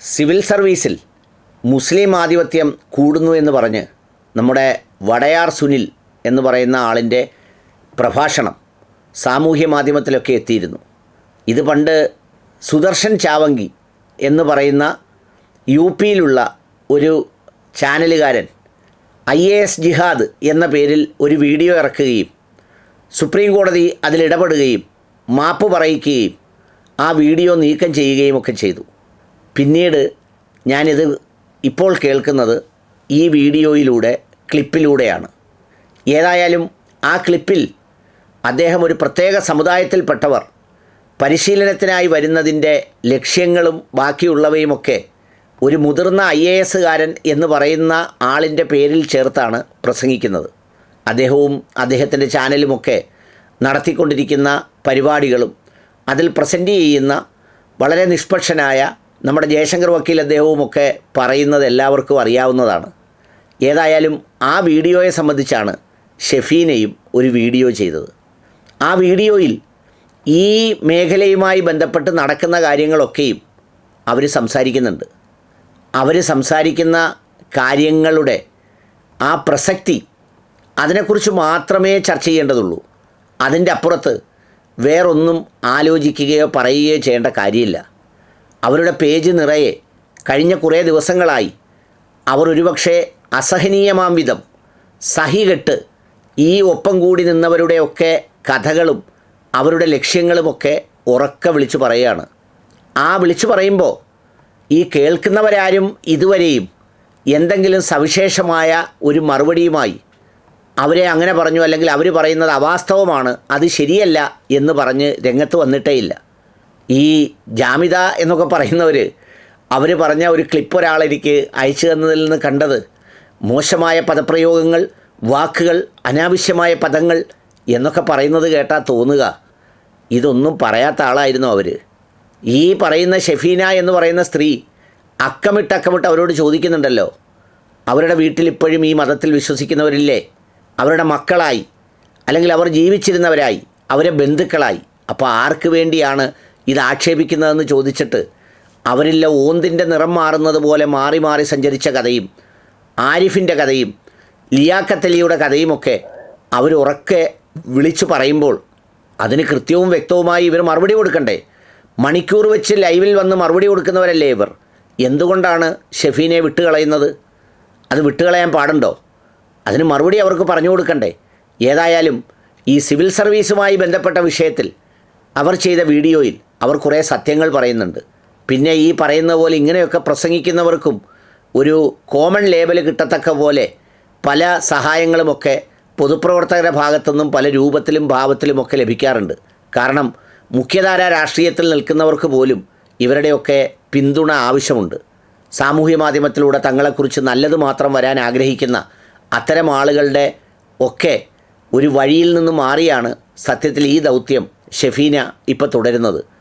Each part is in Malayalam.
സിവിൽ സർവീസിൽ മുസ്ലിം ആധിപത്യം കൂടുന്നു എന്ന് പറഞ്ഞ് നമ്മുടെ വടയാർ സുനിൽ എന്ന് പറയുന്ന ആളിന്റെ പ്രഭാഷണം സാമൂഹ്യ മാധ്യമത്തിലൊക്കെ എത്തിയിരുന്നു. ഇത് പണ്ട് സുദർശൻ ചാവങ്കി എന്ന് പറയുന്ന യു പിയിലുള്ള ഒരു ചാനലുകാരൻ ഐ എ എസ് ജിഹാദ് എന്ന പേരിൽ ഒരു വീഡിയോ ഇറക്കുകയും സുപ്രീം കോടതി അതിലിടപെടുകയും മാപ്പ് പറയിക്കുകയും ആ വീഡിയോ നീക്കം ചെയ്യുകയും ഒക്കെ ചെയ്തു. പിന്നീട് ഞാനിത് ഇപ്പോൾ കേൾക്കുന്നത് ഈ വീഡിയോയിലൂടെ ക്ലിപ്പിലൂടെയാണ്. ഏതായാലും ആ ക്ലിപ്പിൽ അദ്ദേഹം ഒരു പ്രത്യേക സമുദായത്തിൽപ്പെട്ടവർ പരിശീലനത്തിനായി വരുന്നതിന്റെ ലക്ഷ്യങ്ങളും ബാക്കിയുള്ളവയുമൊക്കെ ഒരു മുതിർന്ന ഐ എ എസുകാരൻ എന്ന് പറയുന്ന ആളിന്റെ പേരിൽ ചേർത്താണ് പ്രസംഗിക്കുന്നത്. അദ്ദേഹവും അദ്ദേഹത്തിന്റെ ചാനലുമൊക്കെ നടത്തിക്കൊണ്ടിരിക്കുന്ന പരിപാടികളും അതിൽ പ്രസന്റ് ചെയ്യുന്ന വളരെ നിഷ്പക്ഷനായ നമ്മുടെ ജയശങ്കർ വക്കീൽ അദ്ദേഹവുമൊക്കെ പറയുന്നത് എല്ലാവർക്കും അറിയാവുന്നതാണ്. ഏതായാലും ആ വീഡിയോയെ സംബന്ധിച്ചാണ് ഷെഫീനയും ഒരു വീഡിയോ ചെയ്തത്. ആ വീഡിയോയിൽ ഈ മേഖലയുമായി ബന്ധപ്പെട്ട് നടക്കുന്ന കാര്യങ്ങളൊക്കെയും അവർ സംസാരിക്കുന്നുണ്ട്. അവർ സംസാരിക്കുന്ന കാര്യങ്ങളുടെ ആ പ്രസക്തി അതിനെക്കുറിച്ച് മാത്രമേ ചർച്ച ചെയ്യേണ്ടതുള്ളൂ. അതിന്റെ അപ്പുറത്ത് വേറൊന്നും ആലോചിക്കുകയോ പറയുകയോ ചെയ്യേണ്ട കാര്യമില്ല. അവരുടെ പേജ് നിറയെ കഴിഞ്ഞ കുറേ ദിവസങ്ങളായി അവർ ഒരുപക്ഷെ അസഹനീയമാം വിധം സഹികെട്ട് ഈ ഒപ്പം കൂടി നിന്നവരുടെയൊക്കെ കഥകളും അവരുടെ ലക്ഷ്യങ്ങളുമൊക്കെ ഉറക്കെ വിളിച്ചു പറയുകയാണ്. ആ വിളിച്ചു പറയുമ്പോൾ ഈ കേൾക്കുന്നവരാരും ഇതുവരെയും എന്തെങ്കിലും സവിശേഷമായ ഒരു മറുപടിയുമായി അവരെ അങ്ങനെ പറഞ്ഞു അല്ലെങ്കിൽ അവർ പറയുന്നത് അവാസ്തവമാണ് അത് ശരിയല്ല എന്ന് പറഞ്ഞ് രംഗത്ത് വന്നിട്ടേ ഇല്ല ഈ ജാമിത എന്നൊക്കെ പറയുന്നവർ അവർ പറഞ്ഞ ഒരു ക്ലിപ്പ് ഒരാളെനിക്ക് അയച്ചു തന്നതിൽ നിന്ന് കണ്ടത്. മോശമായ പദപ്രയോഗങ്ങൾ വാക്കുകൾ അനാവശ്യമായ പദങ്ങൾ എന്നൊക്കെ പറയുന്നത് കേട്ടാൽ തോന്നുക. ഇതൊന്നും പറയാത്ത ആളായിരുന്നു അവർ ഈ പറയുന്ന ഷെഫീന എന്ന് പറയുന്ന സ്ത്രീ അക്കമിട്ട് അക്കമിട്ട് അവരോട് ചോദിക്കുന്നുണ്ടല്ലോ. അവരുടെ വീട്ടിൽ ഇപ്പോഴും ഈ മതത്തിൽ വിശ്വസിക്കുന്നവരില്ലേ? അവരുടെ മക്കളായി. അല്ലെങ്കിൽ അവർ ജീവിച്ചിരുന്നവരായി. അവരെ ബന്ധുക്കളായി. അപ്പോൾ ആർക്ക് വേണ്ടിയാണ് ഇത് ആക്ഷേപിക്കുന്നതെന്ന് ചോദിച്ചിട്ട് അവരിലെ ഓന്തിന്റെ നിറം മാറുന്നത് പോലെ മാറി മാറി സഞ്ചരിച്ച കഥയും ആരിഫിന്റെ കഥയും ലിയാക്കത്തലിയുടെ കഥയുമൊക്കെ അവരുറക്കെ വിളിച്ചു പറയുമ്പോൾ അതിന് കൃത്യവും വ്യക്തവുമായി ഇവർ മറുപടി കൊടുക്കണ്ടേ? മണിക്കൂർ വെച്ച് ലൈവിൽ വന്ന് മറുപടി കൊടുക്കുന്നവരല്ലേ ഇവർ? എന്തുകൊണ്ടാണ് ഷെഫീനെ വിട്ടുകളയുന്നത്? അത് വിട്ടുകളയാൻ പാടുണ്ടോ? അതിന് മറുപടി അവർക്ക് പറഞ്ഞു കൊടുക്കണ്ടേ? ഏതായാലും ഈ സിവിൽ സർവീസുമായി ബന്ധപ്പെട്ട വിഷയത്തിൽ അവർ ചെയ്ത വീഡിയോയിൽ അവർ കുറേ സത്യങ്ങൾ പറയുന്നുണ്ട്. പിന്നെ ഈ പറയുന്ന പോലെ ഇങ്ങനെയൊക്കെ പ്രസംഗിക്കുന്നവർക്കും ഒരു കോമൺ ലേബൽ കിട്ടത്തക്ക പോലെ പല സഹായങ്ങളുമൊക്കെ പൊതുപ്രവർത്തകരുടെ ഭാഗത്തുനിന്നും പല രൂപത്തിലും ഭാവത്തിലുമൊക്കെ ലഭിക്കാറുണ്ട്. കാരണം മുഖ്യധാര രാഷ്ട്രീയത്തിൽ നിൽക്കുന്നവർക്ക് പോലും ഇവരുടെയൊക്കെ പിന്തുണ ആവശ്യമുണ്ട്. സാമൂഹ്യ മാധ്യമത്തിലൂടെ തങ്ങളെക്കുറിച്ച് നല്ലത് മാത്രം വരാൻ ആഗ്രഹിക്കുന്ന അത്തരം ആളുകളുടെ ഒക്കെ ഒരു വഴിയിൽ നിന്ന് മാറിയാണ് സത്യത്തിൽ ഈ ദൗത്യം ഷെഫീന ഇപ്പോൾ തുടരുന്നത്.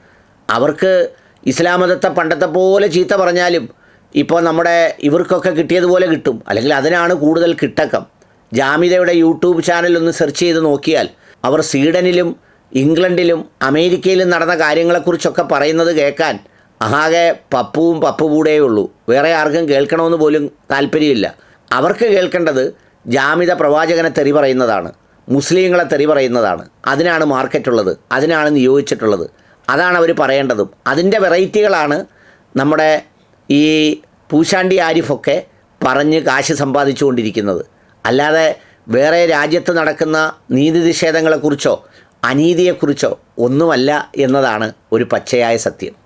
അവർക്ക് ഇസ്ലാം മതത്തെ പണ്ടത്തെ പോലെ ചീത്ത പറഞ്ഞാലും ഇപ്പോൾ നമ്മുടെ ഇവർക്കൊക്കെ കിട്ടിയതുപോലെ കിട്ടും. അല്ലെങ്കിൽ അതിനാണ് കൂടുതൽ കിട്ടക്കം. ജാമിതയുടെ യൂട്യൂബ് ചാനൽ ഒന്ന് സെർച്ച് ചെയ്ത് നോക്കിയാൽ അവർ സ്വീഡനിലും ഇംഗ്ലണ്ടിലും അമേരിക്കയിലും നടന്ന കാര്യങ്ങളെക്കുറിച്ചൊക്കെ പറയുന്നത് കേൾക്കാൻ ആകെ പപ്പുവും പപ്പുകൂടേ ഉള്ളൂ. വേറെ ആർക്കും കേൾക്കണമെന്ന് പോലും താല്പര്യമില്ല. അവർക്ക് കേൾക്കേണ്ടത് ജാമിത പ്രവാചകനെ തെറി പറയുന്നതാണ്. മുസ്ലിങ്ങളെ തെറി പറയുന്നതാണ്. അതിനാണ് മാർക്കറ്റുള്ളത്. അതിനാണ് നിയോഗിച്ചിട്ടുള്ളത്. അതാണ് അവർ പറയേണ്ടതും. അതിന്റെ വെറൈറ്റികളാണ് നമ്മുടെ ഈ പൂശാണ്ടി ആരിഫൊക്കെ പറഞ്ഞ് കാശ് സമ്പാദിച്ചുകൊണ്ടിരിക്കുന്നത്. അല്ലാതെ വേറെ രാജ്യത്ത് നടക്കുന്ന നീതി നിഷേധങ്ങളെക്കുറിച്ചോ അനീതിയെക്കുറിച്ചോ ഒന്നുമല്ല എന്നതാണ് ഒരു പച്ചയായ സത്യം.